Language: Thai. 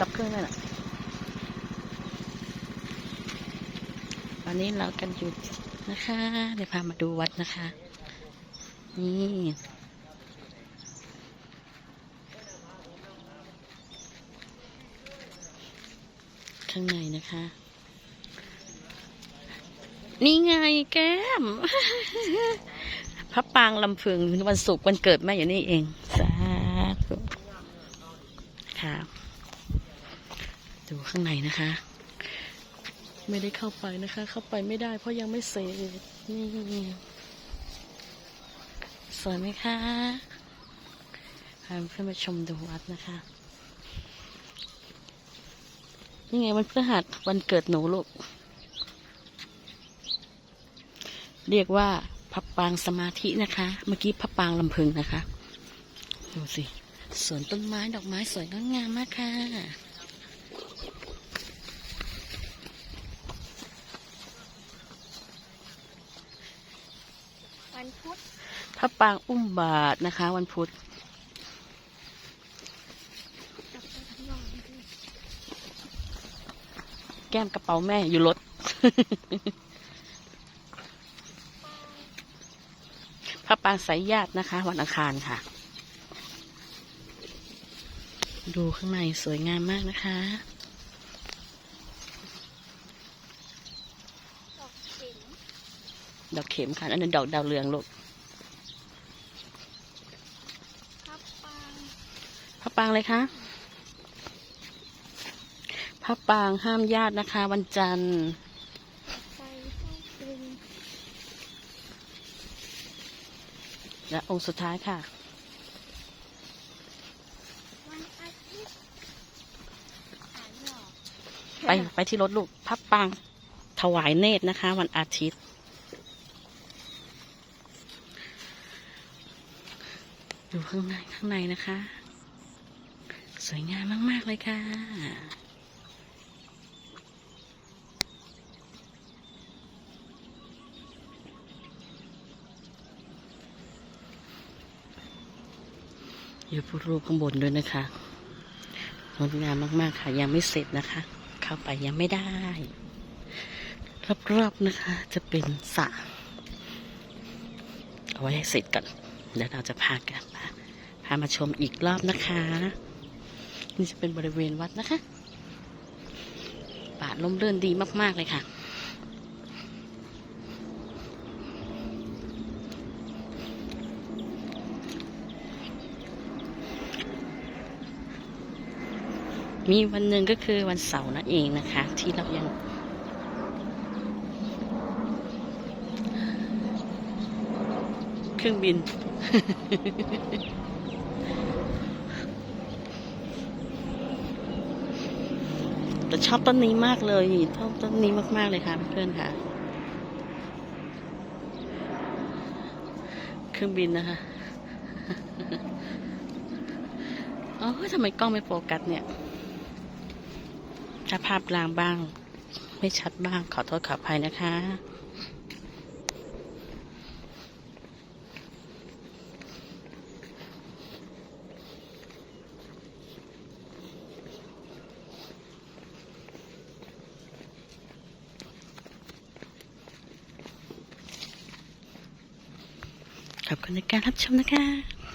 ดับเครื่องนั่นแหละวันนี้เรากันหยุดนะคะ เดี๋ยวพามาดูวัดนะคะ นี่ข้างในนะคะ นี่ไงแก้ม พระปางลำพึงวันศุกร์วันเกิดแม่อยู่นี่เอง สาธุค่ะ ดูข้างในนะคะ ไม่ได้เข้าไปนะคะ เข้าไปไม่ได้ เพราะยังไม่เสร็จนี่สวยไหมคะพาเพื่อนมาชมดูวัดนะคะ นี่ไงวันพฤหัสวันเกิดหนูลูก เรียกว่าพับปางสมาธินะคะ เมื่อกี้พับปางลำพึงนะคะ ดูสิสวนต้นไม้ดอกไม้สวยงดงามมากค่ะ วันพุธพับปางอุ้มบาทนะคะ วันพุธแก้มกระเป๋าแม่อยู่รถ พระปางสายญาตินะคะ วันอังคารค่ะ ดูข้างในสวยงามมากนะคะ ดอกเข็มดอกเข็มค่ะอันนั้นดอกดาวเรืองลูกพับปางพระปางเลยคะพระปางห้ามญาตินะคะ วันจันทร์ใจเข้าตรึงและองค์สุดท้ายค่ะวันอาทิตย์อ่านไม่ออกไปไปที่รถลูกพระปางถวายเนตรนะคะ วันอาทิตย์ ดูข้างในข้างในนะคะ สวยงามมาก ๆ เลยค่ะ อยู่พุรูปข้างบนด้วยนะคะงดงามมาก ๆ ค่ะ ยังไม่เสร็จนะคะ เข้าไปยังไม่ได้ รอบ ๆ นะคะ จะเป็นสระเอาไว้ให้เสร็จก่อน เดี๋ยวเราจะพากันพาพามาชมอีกรอบนะคะ นี่จะเป็นบริเวณวัดนะคะป่าล่มเรื่นดีมาก ๆ เลยค่ะ มีวันหนึ่งก็คือวันเสาร์นั่นเองนะคะ ที่เรายัง เครื่องบิน แต่ชอบต้นนี้มากเลยชอบต้นนี้มาก ๆ เลยค่ะเพื่อนๆค่ะ เครื่องบินนะคะอ๋อทำไมกล้องไม่โฟกัสเนี่ยถ้าภาพลางบ้าง ไม่ชัดบ้างขอโทษขออภัยนะคะ ขอบคุณในการรับชมนะคะ